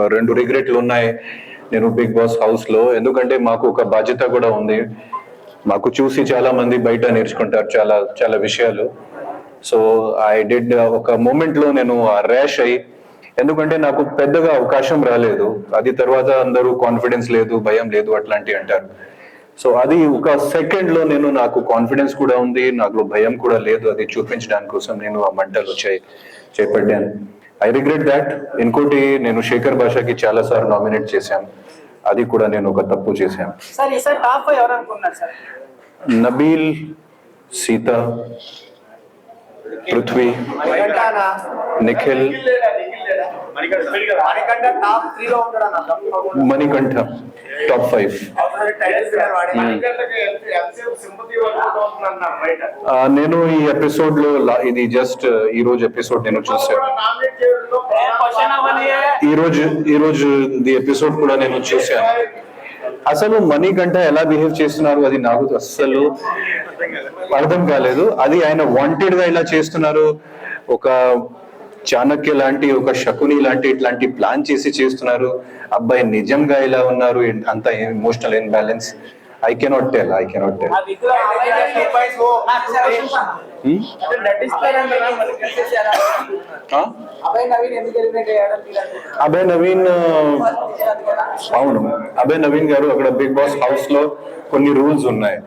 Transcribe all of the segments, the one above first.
రెండు రిగ్రెట్లు ఉన్నాయి. నేను బిగ్ బాస్ హౌస్లో. ఎందుకంటే మాకు ఒక బాధ్యత కూడా ఉంది. మాకు చూసి చాలా మంది బయట నేర్చుకుంటారు చాలా చాలా విషయాలు. సో ఐ డిడ్ ఒక మూమెంట్లో నేను ర్యాష్ అయ్యి ఎందుకంటే నాకు పెద్దగా అవకాశం రాలేదు. అది తర్వాత అందరూ కాన్ఫిడెన్స్ లేదు భయం లేదు అట్లాంటివి అంటారు. సో అది ఒక సెకండ్లో నేను నాకు కాన్ఫిడెన్స్ కూడా ఉంది నాకు భయం కూడా లేదు. అది చూపించడానికి కోసం నేను ఆ మంటలు చేపట్టాను. ఐ రిగ్రెట్ దాట్ ఇంకోటి నేను శేఖర్ భాషకి చాలా సార్లు నామినేట్ చేశాను అది కూడా నేను ఒక తప్పు చేశాను సార్ ఈసారి టాప్ ఫైవ్ ఎవరు అనుకున్నారు sir Nabeel Seetha Prithvi Nikhil Manikanta. Top five వాడే. నేను ఈ ఎపిసోడ్లో ఇది జస్ట్ ఈ రోజు ఎపిసోడ్ నేను చూసాను. ఈ రోజు ఈ రోజు ది ఎపిసోడ్ కూడా నేను చూశాను అసలు మణికంఠ ఎలా బిహేవ్ చేస్తున్నారు అది నాకు అస్సలు అర్థం కాలేదు. అది ఆయన వాంటెడ్గా ఇలా చేస్తున్నారు. ఒక చాణక్య లాంటి ఒక శకుని లాంటి ఇట్లాంటి ప్లాన్ చేసి చేస్తున్నారు. అబ్బాయి నిజంగా ఇలా ఉన్నారు? అంత emotional imbalance I cannot tell I cannot tell? Abhay Naveen? అవును. అభయ్ నవీన్ గారు అక్కడ బిగ్ బాస్ హౌస్లో కొన్ని రూల్స్ ఉన్నాయి.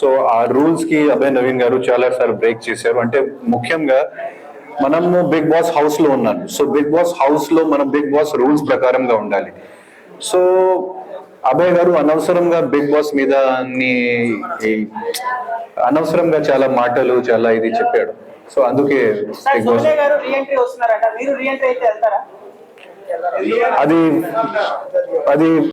సో ఆ రూల్స్కి అభయ్ నవీన్ గారు చాలా సార్లు బ్రేక్ చేశారు. అంటే ముఖ్యంగా మనము బిగ్ బాస్ హౌస్లో ఉన్నాను సో బిగ్ బాస్ హౌస్లో మనం బిగ్ బాస్ రూల్స్ ప్రకారంగా ఉండాలి. సో అభయ్ గారు అనవసరంగా బిగ్ బాస్ మీద అనవసరంగా చాలా మాటలు చాలా ఇది చెప్పాడు. సో అందుకే బిగ్ బాస్ అది అది